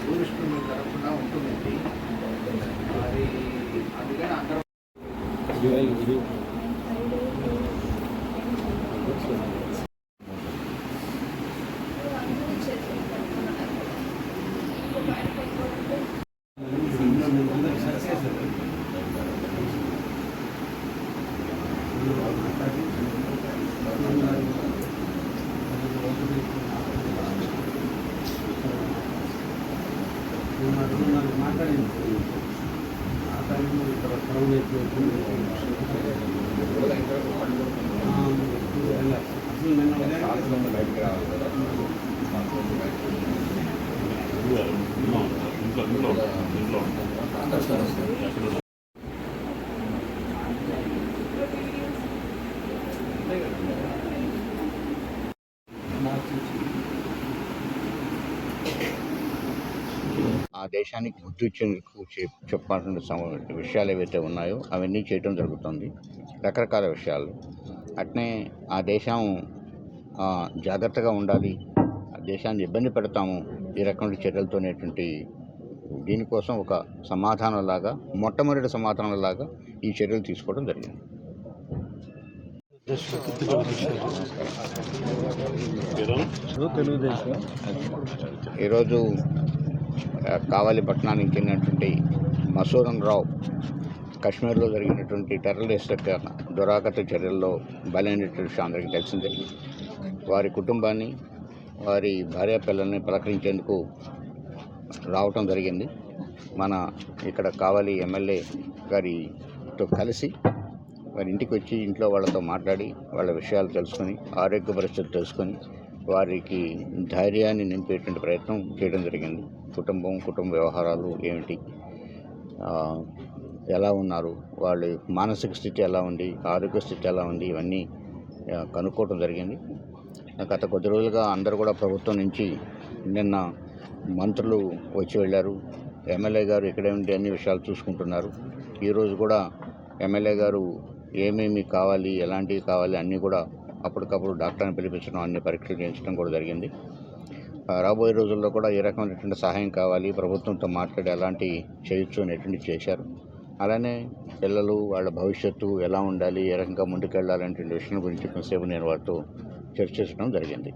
టూరిస్టులు జరగకుండా ఉంటుంది మరి అందుకని అందరూ Thank you. మాట్లాడింది ఆ టైంలో ఇక్కడ క్రౌడ్ ఎక్కువ అసలు నిన్న ఉదయం బయటికి రావాలి ఇంట్లో ఇంట్లో ఇంట్లో ఆ దేశానికి బుద్ధి ఇచ్చేందుకు చెప్పాల్సిన విషయాలు ఏవైతే ఉన్నాయో అవన్నీ చేయడం జరుగుతుంది. రకరకాల విషయాలు. అట్నే ఆ దేశం జాగ్రత్తగా ఉండాలి. ఆ దేశాన్ని ఇబ్బంది పెడతాము ఈ రకమైన చర్యలతోనేటువంటి దీనికోసం ఒక సమాధానంలాగా మొట్టమొదటి సమాధానంలాగా ఈ చర్యలు తీసుకోవడం జరిగింది. ఈరోజు కావలి పట్టణానికి చెందినటువంటి మసూరం రావు కాశ్మీర్లో జరిగినటువంటి టెర్రరిస్ట్ యొక్క దురాగత చర్యల్లో బలైనటువంటి విషయం అందరికీ తెలిసిందే. వారి కుటుంబాన్ని వారి భార్య పిల్లల్ని పలకరించేందుకు రావటం జరిగింది. మన ఇక్కడ కావలి ఎమ్మెల్యే గారితో కలిసి వారి ఇంటికి వచ్చి ఇంట్లో వాళ్ళతో మాట్లాడి వాళ్ళ విషయాలు తెలుసుకొని ఆరోగ్య పరిస్థితి తెలుసుకొని వారికి ధైర్యాన్ని నింపేటువంటి ప్రయత్నం చేయడం జరిగింది. కుటుంబం కుటుంబ వ్యవహారాలు ఏమిటి? ఎలా ఉన్నారు? వాళ్ళ మానసిక స్థితి ఎలా ఉంది? ఆరోగ్య స్థితి ఎలా ఉంది? ఇవన్నీ కనుక్కోవటం కనుక్కోవడం జరిగింది. గత కొద్ది రోజులుగా అందరూ కూడా ప్రభుత్వం నుంచి నిన్న మంత్రులు వచ్చి వెళ్ళారు. ఎమ్మెల్యే గారు ఇక్కడే ఉండి అన్ని విషయాలు చూసుకుంటున్నారు. ఈరోజు కూడా ఎమ్మెల్యే గారు ఏమేమి కావాలి ఎలాంటివి కావాలి అన్నీ కూడా అప్పటికప్పుడు డాక్టర్ని పిలిపించడం అన్ని పరీక్షలు చేయించడం కూడా జరిగింది. రాబోయే రోజుల్లో కూడా ఏ రకమైనటువంటి సహాయం కావాలి ప్రభుత్వంతో మాట్లాడి ఎలాంటి చేయొచ్చు అనేటువంటి చేశారు. అలానే పిల్లలు వాళ్ళ భవిష్యత్తు ఎలా ఉండాలి ఏ రకంగా ముందుకెళ్ళాలనేటువంటి విషయం గురించి కొంతసేపు నేను వారితో చర్చించడం జరిగింది.